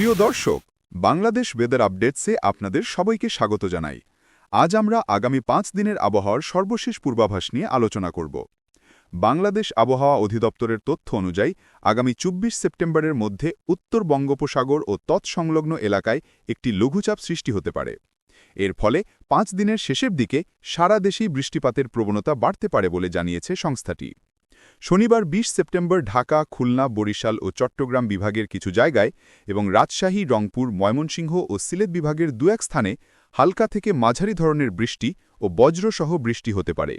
প্রিয় দর্শক, বাংলাদেশ ওয়েদার আপডেটসে আপনাদের সবাইকে স্বাগত জানাই। আজ আমরা আগামী পাঁচ দিনের আবহাওয়ার সর্বশেষ পূর্বাভাস নিয়ে আলোচনা করব। বাংলাদেশ আবহাওয়া অধিদপ্তরের তথ্য অনুযায়ী, আগামী চব্বিশ সেপ্টেম্বরের মধ্যে উত্তর বঙ্গোপসাগর ও তৎসংলগ্ন এলাকায় একটি লঘুচাপ সৃষ্টি হতে পারে। এর ফলে পাঁচ দিনের শেষের দিকে সারা দেশেই বৃষ্টিপাতের প্রবণতা বাড়তে পারে বলে জানিয়েছে সংস্থাটি। শনিবার ২০ সেপ্টেম্বর ঢাকা, খুলনা, বরিশাল ও চট্টগ্রাম বিভাগের কিছু জায়গায় এবং রাজশাহী, রংপুর, ময়মনসিংহ ও সিলেট বিভাগের দু এক স্থানে হালকা থেকে মাঝারি ধরনের বৃষ্টি ও বজ্রসহ বৃষ্টি হতে পারে।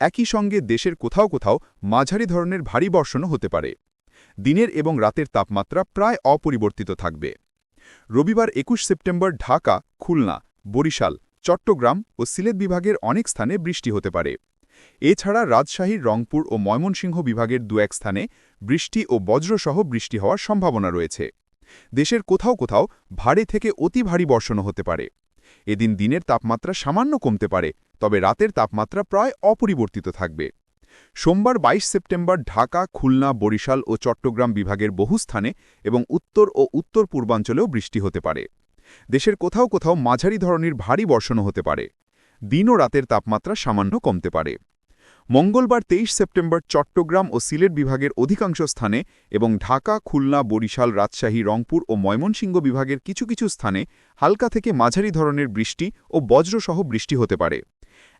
একই সঙ্গে দেশের কোথাও কোথাও মাঝারি ধরনের ভারী বর্ষণও হতে পারে। দিনের এবং রাতের তাপমাত্রা প্রায় অপরিবর্তিত থাকবে। রবিবার একুশ সেপ্টেম্বর ঢাকা, খুলনা, বরিশাল, চট্টগ্রাম ও সিলেট বিভাগের অনেক স্থানে বৃষ্টি হতে পারে। এছাড়া রাজশাহীর রংপুর ও ময়মনসিংহ বিভাগের দু এক স্থানে বৃষ্টি ও বজ্রসহ বৃষ্টি হওয়ার সম্ভাবনা রয়েছে। দেশের কোথাও কোথাও ভারী থেকে অতি ভারী বর্ষণও হতে পারে। এদিন দিনের তাপমাত্রা সামান্য কমতে পারে, তবে রাতের তাপমাত্রা প্রায় অপরিবর্তিত থাকবে। সোমবার ২২ সেপ্টেম্বর ঢাকা, খুলনা, বরিশাল ও চট্টগ্রাম বিভাগের বহু স্থানে এবং উত্তর ও উত্তর পূর্বাঞ্চলেও বৃষ্টি হতে পারে। দেশের কোথাও কোথাও মাঝারি ধরনের ভারী বর্ষণও হতে পারে। দিন ও রাতের তাপমাত্রা সামান্য কমতে পারে। মঙ্গলবার ২৩ সেপ্টেম্বর চট্টগ্রাম ও সিলেট বিভাগের অধিকাংশ স্থানে এবং ঢাকা, খুলনা, বরিশাল, রাজশাহী, রংপুর ও ময়মনসিংহ বিভাগের কিছু কিছু স্থানে হালকা থেকে মাঝারি ধরনের বৃষ্টি ও বজ্রসহ বৃষ্টি হতে পারে।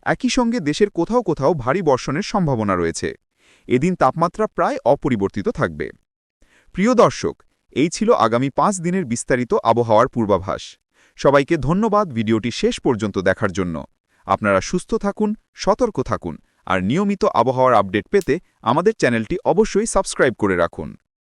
একই সঙ্গে দেশের কোথাও কোথাও ভারী বর্ষণের সম্ভাবনা রয়েছে। এদিন তাপমাত্রা প্রায় অপরিবর্তিত থাকবে। প্রিয় দর্শক, এই ছিল আগামী পাঁচ দিনের বিস্তারিত আবহাওয়ার পূর্বাভাস। সবাইকে ধন্যবাদ ভিডিওটি শেষ পর্যন্ত দেখার জন্য। আপনারা সুস্থ থাকুন, সতর্ক থাকুন। আর নিয়মিত আবহাওয়ার আপডেট পেতে আমাদের চ্যানেলটি অবশ্যই সাবস্ক্রাইব করে রাখুন।